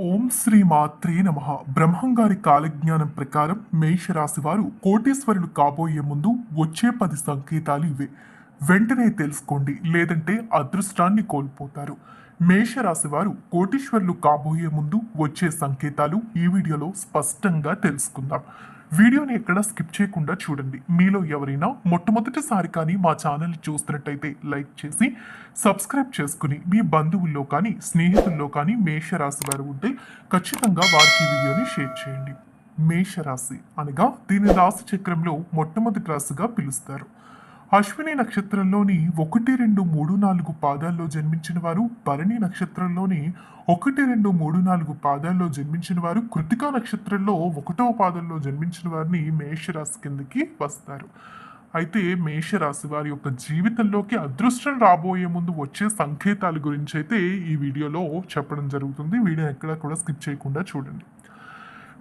ఓం శ్రీ మాత్రే నమ. బ్రహ్మంగారి కాలజ్ఞానం ప్రకారం మేషరాశి వారు కోటీశ్వరులు కాబోయే ముందు వచ్చే పది సంకేతాలు ఇవే. వెంటనే తెలుసుకోండి లేదంటే అదృష్టాన్ని కోల్పోతారు. మేషరాశి వారు కోటీశ్వరులు కాబోయే ముందు వచ్చే సంకేతాలు ఈ వీడియోలో స్పష్టంగా తెలుసుకుందాం. వీడియోని ఎక్కడ స్కిప్ చేయకుండా చూడండి. మీలో ఎవరైనా మొట్టమొదటిసారి కానీ మా ఛానల్ చూస్తున్నట్టయితే లైక్ చేసి సబ్స్క్రైబ్ చేసుకుని మీ బంధువుల్లో కానీ స్నేహితుల్లో కానీ మేషరాశి వారు ఉంటే ఖచ్చితంగా వారికి ఈ వీడియోని షేర్ చేయండి. మేషరాశి అనగా దీని రాశి చక్రంలో మొట్టమొదటి రాశిగా పిలుస్తారు. అశ్విని నక్షత్రంలోని ఒకటి రెండు మూడు నాలుగు పాదాల్లో జన్మించిన వారు భరణి నక్షత్రంలోని ఒకటి రెండు మూడు నాలుగు పాదాల్లో జన్మించిన వారు కృతికా నక్షత్రంలో ఒకటవ పాదంలో జన్మించిన వారిని మేషరాశి కిందకి వస్తారు. అయితే మేషరాశి వారి యొక్క జీవితంలోకి అదృష్టం రాబోయే ముందు వచ్చే సంకేతాల గురించి అయితే ఈ వీడియోలో చెప్పడం జరుగుతుంది. వీడియో ఎక్కడ కూడా స్కిప్ చేయకుండా చూడండి.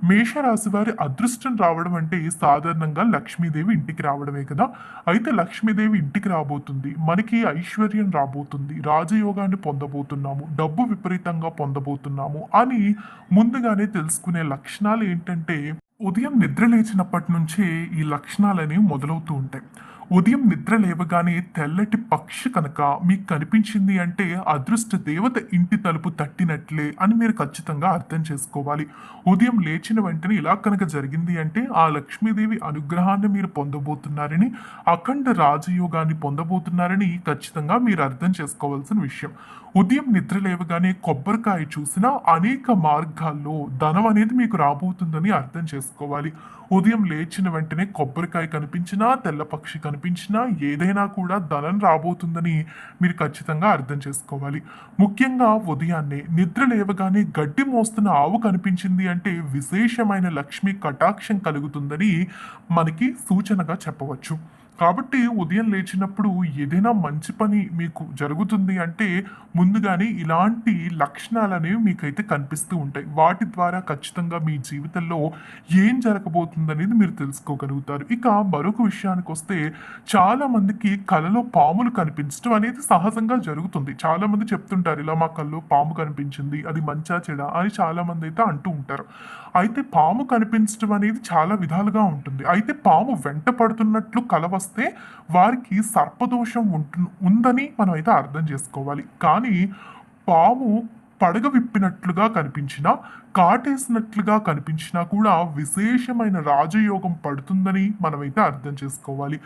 మేషరాశి వారి అదృష్టం రావడం అంటే సాధారణంగా లక్ష్మీదేవి ఇంటికి రావడమే కదా. అయితే లక్ష్మీదేవి ఇంటికి రాబోతుంది. మనకి ఐశ్వర్యం రాబోతుంది. రాజయోగాన్ని పొందబోతున్నాము. డబ్బు విపరీతంగా పొందబోతున్నాము అని ముందుగానే తెలుసుకునే లక్షణాలు ఏంటంటే ఉదయం నిద్ర లేచినప్పటి నుంచే ఈ లక్షణాలనేవి మొదలవుతూ ఉంటాయి. ఉదయం నిద్ర లేవగానే తెల్లటి పక్షి కనుక మీకు కనిపించింది అంటే అదృష్ట దేవత ఇంటి తలుపు తట్టినట్లే అని మీరు ఖచ్చితంగా అర్థం చేసుకోవాలి. ఉదయం లేచిన వెంటనే ఇలా కనుక జరిగింది అంటే ఆ లక్ష్మీదేవి అనుగ్రహాన్ని మీరు పొందబోతున్నారని అఖండ రాజయోగాన్ని పొందబోతున్నారని ఖచ్చితంగా మీరు అర్థం చేసుకోవాల్సిన విషయం. ఉదయం నిద్ర లేవగానే కొబ్బరికాయ చూసినా అనేక మార్గాల్లో ధనం అనేది మీకు రాబోతుందని అర్థం చేసుకోవాలి. ఉదయం లేచిన వెంటనే కొబ్బరికాయ కనిపించినా తెల్లపక్షి కనిపించినా ఏదైనా కూడా ధనం రాబోతుందని మీరు ఖచ్చితంగా అర్థం చేసుకోవాలి. ముఖ్యంగా ఉదయాన్నే నిద్ర లేవగానే గడ్డి మోస్తున్న ఆవు కనిపించింది అంటే విశేషమైన లక్ష్మి కటాక్షం కలుగుతుందని మనకి సూచనగా చెప్పవచ్చు. కాబట్టి ఉదయం లేచినప్పుడు ఏదైనా మంచి పని మీకు జరుగుతుంది అంటే ముందుగానే ఇలాంటి లక్షణాలు అనేవి మీకైతే కనిపిస్తూ ఉంటాయి. వాటి ద్వారా ఖచ్చితంగా మీ జీవితంలో ఏం జరగబోతుంది అనేది మీరు తెలుసుకోగలుగుతారు. ఇక మరొక విషయానికి వస్తే చాలామందికి కళలో కలలో పాములు కనిపించడం అనేది సహజంగా జరుగుతుంది. చాలామంది చెప్తుంటారు ఇలా మా కళ్ళలో పాము కనిపించింది అది మంచా చెడా? అని చాలామంది అయితే అంటూ ఉంటారు. అయితే పాము కనిపించడం అనేది చాలా విధాలుగా ఉంటుంది. అయితే పాము వెంట పడుతున్నట్లు కల వస్తే వారికి సర్పదోషం ఉంటు ఉందని మనం అయితే అర్థం చేసుకోవాలి. కానీ పాము పడగ విప్పినట్లుగా కనిపించినా కాటేసినట్లుగా కనిపించినా కూడా విశేషమైన రాజయోగం పడుతుందని మనమైతే అర్థం చేసుకోవాలి.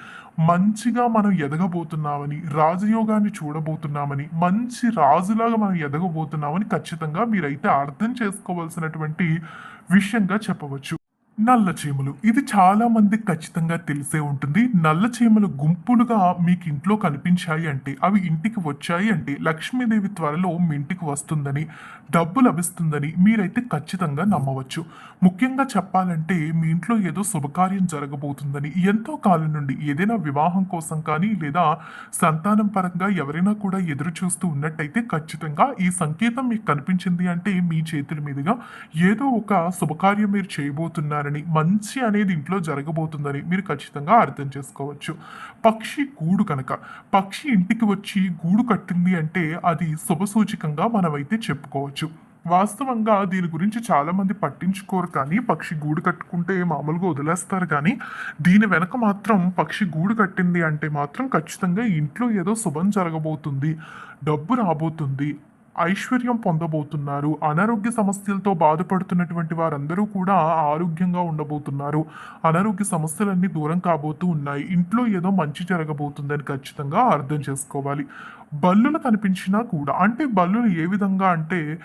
మంచిగా మనం ఎదగబోతున్నామని రాజయోగాన్ని చూడబోతున్నామని మంచి రాజులాగా మనం ఎదగబోతున్నామని ఖచ్చితంగా మీరైతే అర్థం చేసుకోవాల్సినటువంటి విషయంగా చెప్పవచ్చు. నల్ల చీమలు. ఇది చాలా మందికి ఖచ్చితంగా తెలిసే ఉంటుంది. నల్ల చీమలు గుంపులుగా మీకు ఇంట్లో కనిపించాయి అంటే అవి ఇంటికి వచ్చాయి అంటే లక్ష్మీదేవి త్వరలో మీ ఇంటికి వస్తుందని డబ్బు లభిస్తుందని మీరైతే ఖచ్చితంగా నమ్మవచ్చు. ముఖ్యంగా చెప్పాలంటే మీ ఇంట్లో ఏదో శుభకార్యం జరగబోతుందని ఎంతో కాలం నుండి ఏదైనా వివాహం కోసం కానీ లేదా సంతానం పరంగా ఎవరైనా కూడా ఎదురు చూస్తూ ఉన్నట్టయితే ఖచ్చితంగా ఈ సంకేతం మీకు కనిపించింది అంటే మీ చేతుల మీదుగా ఏదో ఒక శుభకార్యం మీరు చేయబోతున్నారు చేయబోతున్నారని మంచి అనేది ఇంట్లో జరగబోతుందని మీరు ఖచ్చితంగా అర్థం చేసుకోవచ్చు. పక్షి గూడు కనుక పక్షి ఇంటికి వచ్చి గూడు కట్టింది అంటే అది శుభసూచకంగా మనమైతే చెప్పుకోవచ్చు. వాస్తవంగా దీని గురించి చాలామంది పట్టించుకోరు కానీ పక్షి గూడు కట్టుకుంటే మామూలుగా వదిలేస్తారు కానీ దీని వెనక మాత్రం పక్షి గూడు కట్టింది అంటే మాత్రం ఖచ్చితంగా ఇంట్లో ఏదో శుభం జరగబోతుంది డబ్బు రాబోతుంది ఐశ్వర్యం పొందబోతున్నారు. అనారోగ్య సమస్యలతో బాధపడుతున్నటువంటి వారందరూ కూడా ఆరోగ్యంగా ఉండబోతున్నారు. అనారోగ్య సమస్యలన్నీ దూరం కాబోతూ ఉన్నాయి. ఇంట్లో ఏదో మంచి జరగబోతుందని ఖచ్చితంగా అర్థం చేసుకోవాలి. బల్లులు కనిపించినా కూడా అంటే బల్లులు ఏ విధంగా అంటే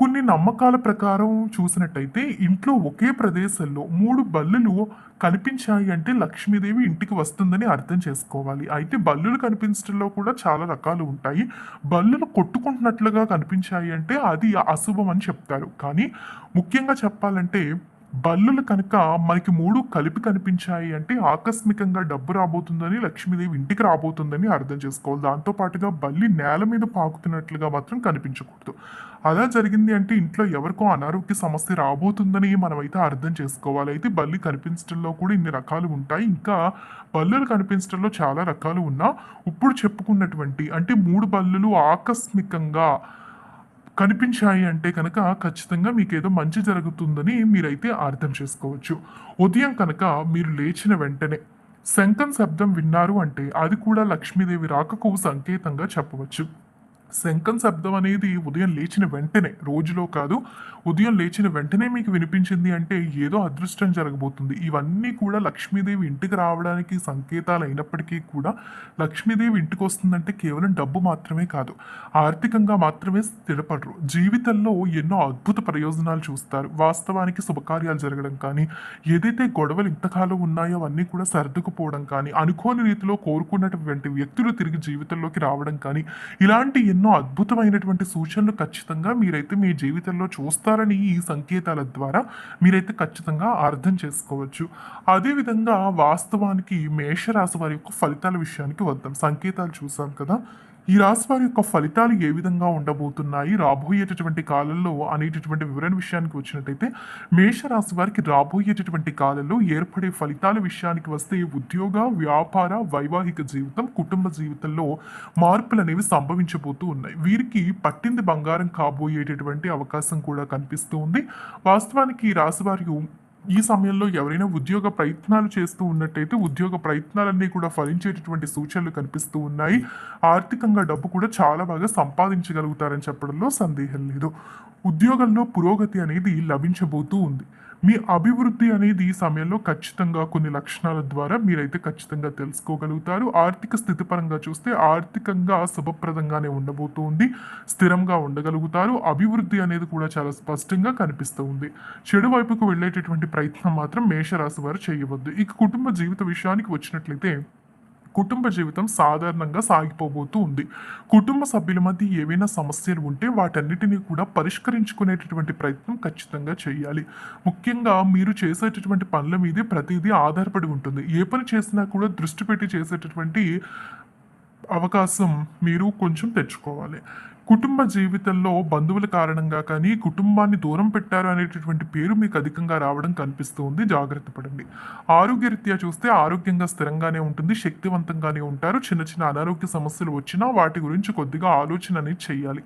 కొన్ని నమ్మకాల ప్రకారం చూసినట్టయితే ఇంట్లో ఒకే ప్రదేశంలో మూడు బల్లులు కనిపించాయి అంటే లక్ష్మీదేవి ఇంటికి వస్తుందని అర్థం చేసుకోవాలి. అయితే బల్లులు కనిపించడంలో కూడా చాలా రకాలు ఉంటాయి. బల్లులు కొట్టుకుంటున్నట్లుగా కనిపించాయి అంటే అది అశుభం అని చెప్తారు. కానీ ముఖ్యంగా చెప్పాలంటే బల్లులు కనుక మనకి మూడు కలిపి కనిపించాయి అంటే ఆకస్మికంగా డబ్బు రాబోతుందని లక్ష్మీదేవి ఇంటికి రాబోతుందని అర్థం చేసుకోవాలి. దాంతో పాటుగా బల్లి నేల మీద పాకుతున్నట్లుగా మాత్రం కనిపించకూడదు. అలా జరిగింది అంటే ఇంట్లో ఎవరికో అనారోగ్య సమస్య రాబోతుందని మనమైతే అర్థం చేసుకోవాలి. అయితే బల్లి కనిపించడంలో కూడా ఇన్ని రకాలు ఉంటాయి. ఇంకా బల్లులు కనిపించడంలో చాలా రకాలు ఉన్నా ఇప్పుడు చెప్పుకున్నటువంటి అంటే మూడు బల్లులు ఆకస్మికంగా కనిపించాయి అంటే కనుక ఖచ్చితంగా మీకు ఏదో మంచి జరుగుతుందని మీరైతే అర్థం చేసుకోవచ్చు. ఉదయం కనుక మీరు లేచిన వెంటనే శంఖం శబ్దం విన్నారు అంటే అది కూడా లక్ష్మీదేవి రాకకు సంకేతంగా చెప్పవచ్చు. శంఖం శబ్దం అనేది ఉదయం లేచిన వెంటనే రోజులో కాదు ఉదయం లేచిన వెంటనే మీకు వినిపించింది అంటే ఏదో అదృష్టం జరగబోతుంది. ఇవన్నీ కూడా లక్ష్మీదేవి ఇంటికి రావడానికి సంకేతాలు అయినప్పటికీ కూడా లక్ష్మీదేవి ఇంటికి వస్తుందంటే కేవలం డబ్బు మాత్రమే కాదు. ఆర్థికంగా మాత్రమే స్థిరపడరు. జీవితంలో ఎన్నో అద్భుత ప్రయోజనాలు చూస్తారు. వాస్తవానికి శుభకార్యాలు జరగడం కానీ ఏదైతే గొడవలు ఇంతకాలం ఉన్నాయో అవన్నీ కూడా సర్దుకుపోవడం కానీ అనుకోని రీతిలో కోరుకున్నటువంటి వ్యక్తులు తిరిగి జీవితంలోకి రావడం కానీ ఇలాంటి ఎన్నో అద్భుతమైనటువంటి సూచనలు ఖచ్చితంగా మీరైతే మీ జీవితంలో చూస్తారని ఈ సంకేతాల ద్వారా మీరైతే ఖచ్చితంగా అర్థం చేసుకోవచ్చు. అదేవిధంగా వాస్తవానికి మేషరాశి వారి యొక్క ఫలితాల విషయానికి వద్దాం. సంకేతాలు చూసాం కదా? ఈ రాశి వారి యొక్క ఫలితాలు ఏ విధంగా ఉండబోతున్నాయి? రాబోయేటటువంటి కాలంలో అనేటటువంటి వివరణ విషయానికి వచ్చినట్టయితే మేషరాశి వారికి రాబోయేటటువంటి కాలంలో ఏర్పడే ఫలితాల విషయానికి వస్తే ఉద్యోగ వ్యాపార వైవాహిక జీవితం కుటుంబ జీవితంలో మార్పులు అనేవి సంభవించబోతూ ఉన్నాయి. వీరికి పట్టింది బంగారం కాబోయేటటువంటి అవకాశం కూడా కనిపిస్తూ ఉంది. వాస్తవానికి ఈ రాశి వారి ఈ సమయంలో ఎవరైనా ఉద్యోగ ప్రయత్నాలు చేస్తూ ఉన్నట్టయితే ఉద్యోగ ప్రయత్నాలన్నీ కూడా ఫలించేటటువంటి సూచనలు కనిపిస్తూ ఉన్నాయి. ఆర్థికంగా డబ్బు కూడా చాలా బాగా సంపాదించగలుగుతారని చెప్పడంలో సందేహం లేదు. ఉద్యోగంలో పురోగతి అనేది లభించబోతూ ఉంది. మీ అభివృద్ధి అనేది ఈ సమయంలో ఖచ్చితంగా కొన్ని లక్షణాల ద్వారా మీరైతే ఖచ్చితంగా తెలుసుకోగలుగుతారు. ఆర్థిక స్థితి పరంగా చూస్తే ఆర్థికంగా శుభప్రదంగానే ఉండబోతుంది. స్థిరంగా ఉండగలుగుతారు. అభివృద్ధి అనేది కూడా చాలా స్పష్టంగా కనిపిస్తూ ఉంది. చెడు వైపుకు వెళ్ళేటటువంటి ప్రయత్నం మాత్రం మేషరాశి వారు చేయవద్దు. ఇక కుటుంబ జీవిత విషయానికి వచ్చినట్లయితే కుటుంబ జీవితం సాధారణంగా సాగిపోబోతూ ఉంది. కుటుంబ సభ్యుల మధ్య ఏవైనా సమస్యలు ఉంటే వాటన్నిటినీ కూడా పరిష్కరించుకునేటటువంటి ప్రయత్నం ఖచ్చితంగా చేయాలి. ముఖ్యంగా మీరు చేసేటటువంటి పనుల మీదే ప్రతిదీ ఆధారపడి ఉంటుంది. ఏ పని చేసినా కూడా దృష్టి పెట్టి చేసేటటువంటి అవకాశం మీరు కొంచెం తెచ్చుకోవాలి. కుటుంబ జీవితంలో బంధువుల కారణంగా కానీ కుటుంబాన్ని దూరం పెట్టారు అనేటటువంటి పేరు మీకు అధికంగా రావడం కనిపిస్తూ ఉంది జాగ్రత్త పడండి. ఆరోగ్యరీత్యా చూస్తే ఆరోగ్యంగా స్థిరంగానే ఉంటుంది శక్తివంతంగానే ఉంటారు. చిన్న చిన్న అనారోగ్య సమస్యలు వచ్చినా వాటి గురించి కొద్దిగా ఆలోచన అనేది చేయాలి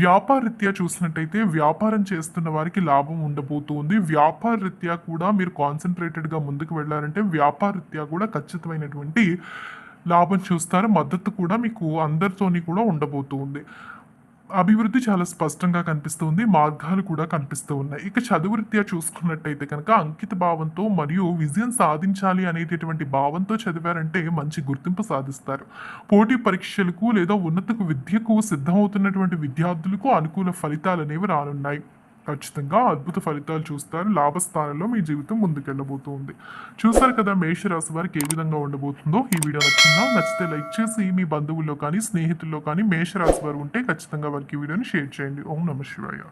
వ్యాపార రీత్యా చూసినట్టయితే వ్యాపారం చేస్తున్న వారికి లాభం ఉండబోతుంది. వ్యాపార రీత్యా కూడా మీరు కాన్సన్ట్రేటెడ్గా ముందుకు వెళ్ళారంటే వ్యాపార రీత్యా కూడా ఖచ్చితమైనటువంటి లాభం చూస్తారు. మద్దతు కూడా మీకు అందరితోని కూడా ఉండబోతుంది. అభివృద్ధి చాలా స్పష్టంగా కనిపిస్తుంది మార్గాలు కూడా కనిపిస్తూ ఉన్నాయి. ఇక చదువు రీత్యా చూసుకున్నట్టయితే కనుక అంకిత భావంతో మరియు విజయం సాధించాలి అనేటటువంటి భావంతో చదివారంటే మంచి గుర్తింపు సాధిస్తారు. పోటీ పరీక్షలకు లేదా ఉన్నత విద్యకు సిద్ధమవుతున్నటువంటి విద్యార్థులకు అనుకూల ఫలితాలు అనేవి రానున్నాయి. ఖచ్చితంగా అద్భుత ఫలితాలు చూస్తారు. లాభస్థానంలో మీ జీవితం ముందుకెళ్ళబోతుంది. చూసారు కదా మేషరాశి వారికి ఏ విధంగా ఉండబోతుందో? ఈ వీడియో నచ్చిందా? నచ్చితే లైక్ చేసి మీ బంధువుల్లో కానీ స్నేహితుల్లో కానీ మేషరాశి వారు ఉంటే ఖచ్చితంగా వారికి ఈ వీడియోని షేర్ చేయండి. ఓం నమ శివాయ.